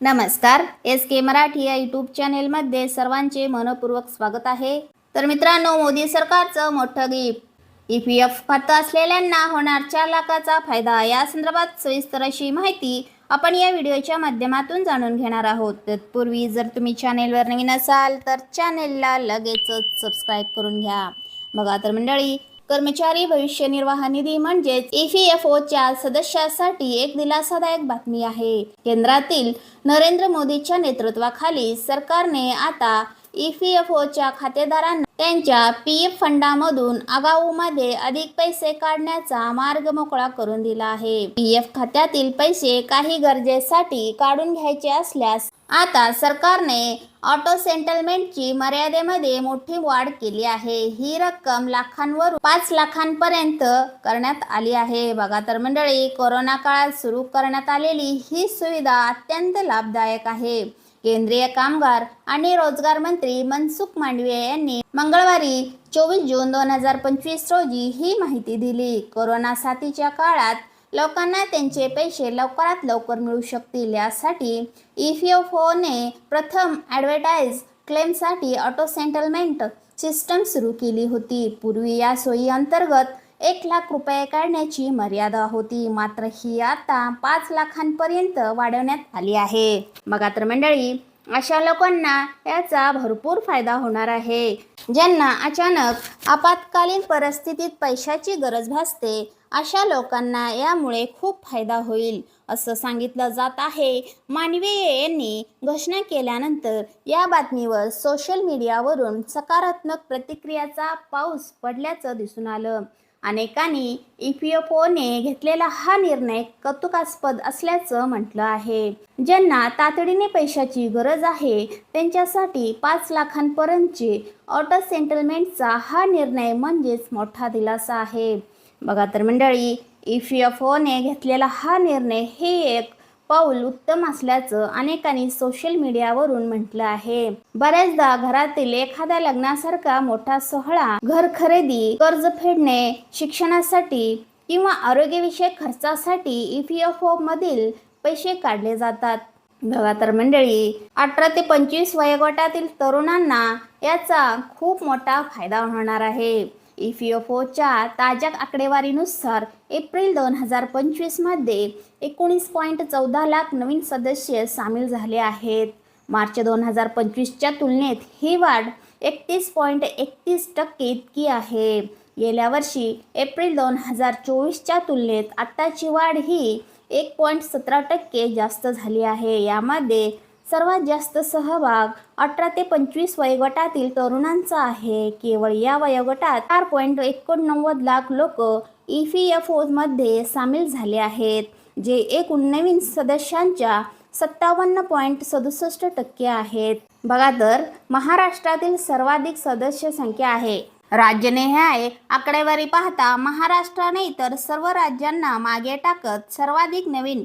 नमस्कार एस के मराठी या यूट्यूब चॅनेलमध्ये सर्वांचे मनपूर्वक स्वागत आहे. तर मित्रांनो मोदी सरकारचं मोठं गिफ्ट ई पी एफ खातं असलेल्यांना होणार चार लाखाचा फायदा. या संदर्भात सविस्तर अशी माहिती आपण या व्हिडिओच्या माध्यमातून जाणून घेणार आहोत. तत्पूर्वी जर तुम्ही चॅनेलवर नवीन असाल तर चॅनेलला लगेचच सबस्क्राईब करून घ्या. बघा तर मंडळी कर्मचारी भविष्य निर्वाह निधी म्हणजेच ईपीएफओच्या पी सदस्यासाठी एक दिलासादायक बातमी आहे. केंद्रातील नरेंद्र मोदीच्या नेतृत्वाखाली सरकारने आता ई पी एफ ओच्या खातेदारांना त्यांच्या पी एफ फंडामधून आगाऊमध्ये अधिक पैसे काढण्याचा मार्ग मोकळा करून दिला आहे. पी एफ खात्यातील पैसे काही गरजेसाठी काढून घ्यायचे असल्यास आता सरकारने ऑटो सेटलमेंटची मर्यादेमध्ये मोठी वाढ केली आहे. ही रक्कम लाखांवरून पाच लाखांपर्यंत करण्यात आली आहे. बघा तर मंडळी कोरोना काळात सुरू करण्यात आलेली ही सुविधा अत्यंत लाभदायक आहे. केंद्रीय कामगार आणि रोजगार मंत्री मनसुख मांडविया यांनी मंगळवारी चोवीस जून दोन हजार पंचवीस रोजी ही माहिती दिली. कोरोना साथीच्या काळात लोकांना त्यांचे पैसे लवकरात लवकर मिळू शकतील यासाठी इफिओफोने प्रथम ॲडव्हर्टाईज क्लेमसाठी ऑटो सेटलमेंट सिस्टम सुरू केली होती. पूर्वी या सोयी अंतर्गत एक लाख रुपये काढण्याची मर्यादा होती. मात्र ही आता पाच लाखांपर्यंत वाढवण्यात आली आहे. बघा तर मंडळी अशा लोकांना याचा भरपूर फायदा होणार आहे. ज्यांना अचानक आपत्कालीन परिस्थितीत पैशाची गरज भासते अशा लोकांना यामुळे खूप फायदा होईल. असं सांगितलं जात आहे. मानवीय यांनी घोषणा केल्यानंतर या बातमीवर सोशल मीडियावरून सकारात्मक प्रतिक्रियाचा पाऊस पडल्याचं दिसून आलं. अनेकांनी ई पी एफ ओने घेतलेला हा निर्णय कौतुकास्पद असल्याचं म्हटलं आहे. ज्यांना तातडीने पैशाची गरज आहे त्यांच्यासाठी पाच लाखांपर्यंतचे ऑटो सेटलमेंटचा हा निर्णय म्हणजेच मोठा दिलासा आहे. बघा तर मंडळी ई पी एफ ओने घेतलेला हा निर्णय हे एक पाऊल उत्तम असल्याचं अनेकांनी सोशल मीडियावरून म्हटलं आहे. बऱ्याचदा घरातील एखाद्या लग्नासारखा मोठा सोहळा घर खरेदी कर्ज फेडणे शिक्षणासाठी किंवा आरोग्यविषयक खर्चासाठी ईपीएफओ मधील पैसे काढले जातात. बघा तर मंडळी अठरा ते पंचवीस वयोगटातील तरुणांना याचा खूप मोठा फायदा होणार आहे. ई पी एफ ओच्या ताज्या आकडेवारीनुसार एप्रिल दोन हजार पंचवीसमध्ये एकोणीस पॉईंट चौदा लाख नवीन सदस्य सामील झाले आहेत. मार्च दोन हजार पंचवीसच्या तुलनेत ही वाढ एकतीस पॉईंट एकतीस टक्के इतकी आहे. गेल्या वर्षी एप्रिल दोन हजार चोवीसच्या तुलनेत आत्ताची वाढ ही एक पॉईंट सतरा टक्के जास्त झाली आहे. यामध्ये सर्वात जास्त सहभाग अठरा ते पंचवीस वयोगटातील तरुणांचा आहे. केवळ या वयोगटात चार पॉईंट एकोणनव्वद लाख लोक ई पी एफ ओमध्ये सामील झाले आहेत जे एकूण नवीन सदस्यांच्या सत्तावन्न पॉईंट सदुसष्ट टक्के आहेत. बघा तर महाराष्ट्रातील सर्वाधिक सदस्य संख्या आहे. राज्यनिहाय आकडेवारी पाहता महाराष्ट्राने इतर सर्व राज्यांना मागे टाकत सर्वाधिक नवीन